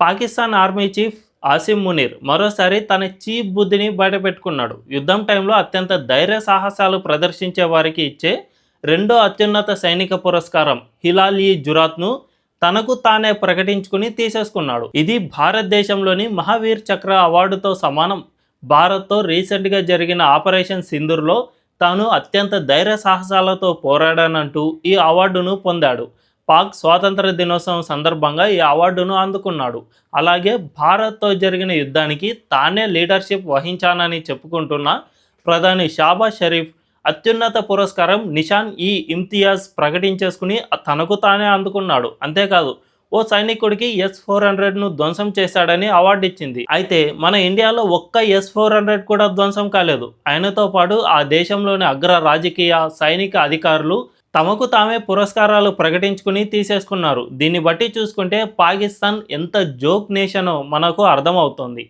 Pakistan army chief Asim Munir మరోసారి తన cheap బుద్ధిని బయటపెట్టుకున్నాడు. యుద్ధం టైంలో అత్యంత ధైర్య సాహసాలు ప్రదర్శించే వారికి ఇచ్చే రెండో అత్యున్నత సైనిక పురస్కారం హిలాల్ ఈ జురాత్ను తనకు తానే ప్రకటించుకుని తీసేసుకున్నాడు. ఇది భారతదేశంలోని మహావీర్ చక్ర అవార్డుతో సమానం. భారత్తో రీసెంట్గా జరిగిన ఆపరేషన్ సింధూర్లో తాను అత్యంత ధైర్య సాహసాలతో పోరాడానంటూ ఈ అవార్డును పొందాడు. పాక్ స్వాతంత్ర దినోత్సవం సందర్భంగా ఈ అవార్డును అందుకున్నాడు. అలాగే భారత్తో జరిగిన యుద్ధానికి తానే లీడర్షిప్ వహించానని చెప్పుకుంటున్న ప్రధాని షాబా షరీఫ్ అత్యున్నత పురస్కారం నిషాన్ ఈ ఇమ్తియాజ్ ప్రకటించేసుకుని తనకు తానే అందుకున్నాడు. అంతేకాదు ఓ సైనికుడికి ఎస్ ఫోర్ హండ్రెడ్ను ధ్వంసం చేశాడని అవార్డు ఇచ్చింది అయితే మన ఇండియాలో ఒక్క ఎస్ ఫోర్ హండ్రెడ్ కూడా ధ్వంసం కాలేదు. ఆయనతో పాటు ఆ దేశంలోని అగ్ర రాజకీయ సైనిక అధికారులు తమకు తామే పురస్కారాలు ప్రకటించుకుని తీసేసుకున్నారు. దీన్ని బట్టి చూసుకుంటే పాకిస్తాన్ ఎంత జోక్ నేషనో మనకు అర్థమవుతుంది.